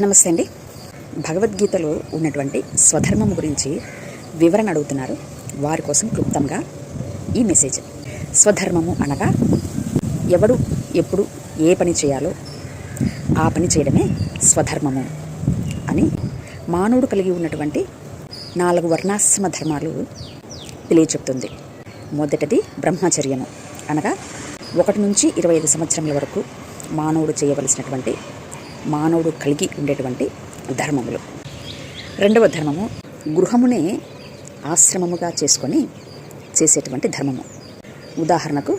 నమస్తే అండి. భగవద్గీతలో ఉన్నటువంటి స్వధర్మం గురించి వివరణ అడుగుతున్నారు. వారి కోసం క్లుప్తంగా ఈ మెసేజ్. స్వధర్మము అనగా ఎవడు ఎప్పుడు ఏ పని చేయాలో ఆ పని చేయడమే స్వధర్మము అని మానవుడు కలిగి ఉన్నటువంటి నాలుగు వర్ణాశ్రమ ధర్మాలు తెలియచెప్తుంది మొదటిది బ్రహ్మచర్యము అనగా ఒకటి నుంచి ఇరవై ఐదు సంవత్సరముల వరకు మానవుడు చేయవలసినటువంటి మానవుడు కలిగి ఉండేటువంటి ధర్మములు. రెండవ ధర్మము గృహమునే ఆశ్రమముగా చేసుకొని చేసేటువంటి ధర్మము. ఉదాహరణకు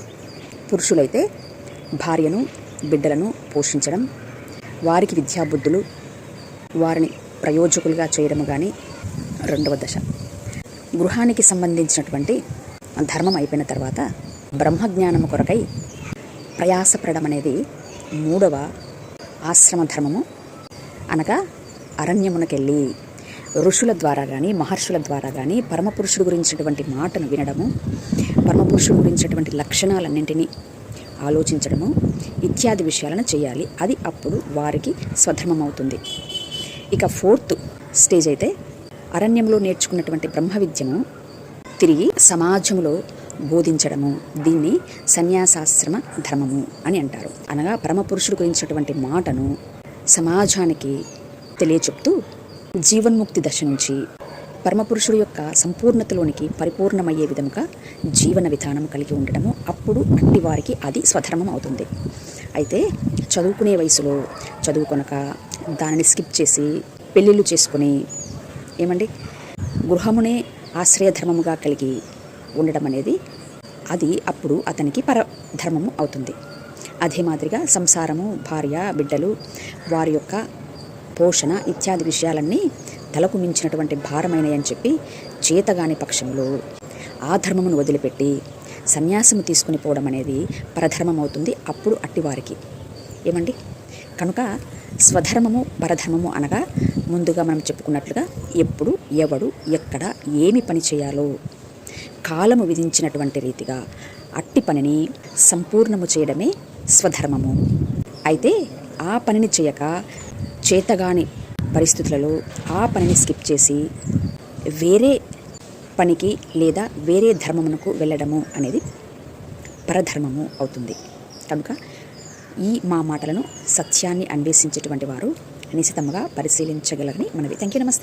పురుషులైతే భార్యను బిడ్డలను పోషించడం వారికి విద్యాబుద్ధులు వారిని ప్రయోజకులుగా చేయడము కానీ రెండవ దశ. గృహానికి సంబంధించినటువంటి ధర్మం అయిపోయిన తర్వాత బ్రహ్మజ్ఞానము కొరకై ప్రయాసపడడం అనేది మూడవ ఆశ్రమ ధర్మము అనగా అరణ్యమునకెళ్ళి ఋషుల ద్వారా కానీ మహర్షుల ద్వారా కానీ పరమపురుషుడు గురించినటువంటి మాటను వినడము పరమపురుషుడు గురించినటువంటి లక్షణాలన్నింటినీ ఆలోచించడము ఇత్యాది విషయాలను చేయాలి. అది అప్పుడు వారికి స్వధర్మం అవుతుంది ఇక ఫోర్త్ స్టేజ్ అయితే అరణ్యంలో నేర్చుకున్నటువంటి బ్రహ్మ విద్యను తిరిగి సమాజంలో బోధించడము. దీన్ని సన్యాసాశ్రమ ధర్మము అని అంటారు. అనగా పరమపురుషుడు గురించినటువంటి మాటను సమాజానికి తెలియచెప్తూ జీవన్ముక్తి దశ నుంచి పరమపురుషుడు యొక్క సంపూర్ణతలోనికి పరిపూర్ణమయ్యే విధముగా జీవన విధానం కలిగి ఉండటము అప్పుడు అట్టి వారికి అది స్వధర్మం అవుతుంది. అయితే చదువుకునే వయసులో చదువుకొనక దానిని స్కిప్ చేసి పెళ్ళిళ్ళు చేసుకుని ఏమండి? గృహమునే ఆశ్రయధర్మముగా కలిగి ఉండడం అనేది అది అప్పుడు అతనికి పరధర్మము అవుతుంది. అదే మాదిరిగా సంసారము భార్య బిడ్డలు వారి యొక్క పోషణ ఇత్యాది విషయాలన్నీ తలకు మించినటువంటి భారమైనయని చెప్పి చేతగాని పక్షంలో ఆ ధర్మమును వదిలిపెట్టి సన్యాసము తీసుకుని పోవడం అనేది పరధర్మం అవుతుంది అప్పుడు అట్టివారికి. ఏమండి? కనుక స్వధర్మము పరధర్మము అనగా ముందుగా మనం చెప్పుకున్నట్లుగా ఎప్పుడు ఎవడు ఎక్కడ ఏమి పని చేయాలో కాలము విధించినటువంటి రీతిగా అట్టి పనిని సంపూర్ణము చేయడమే స్వధర్మము. అయితే ఆ పనిని చేయక చేతగాని పరిస్థితులలో ఆ పనిని స్కిప్ చేసి వేరే పనికి లేదా వేరే ధర్మమునకు వెళ్ళడము అనేది పరధర్మము అవుతుంది. కనుక ఈ మా మాటలను సత్యాన్ని అన్వేషించేటువంటి వారు నిశితంగా పరిశీలించగలరని మనవి. థ్యాంక్ యూ నమస్తే.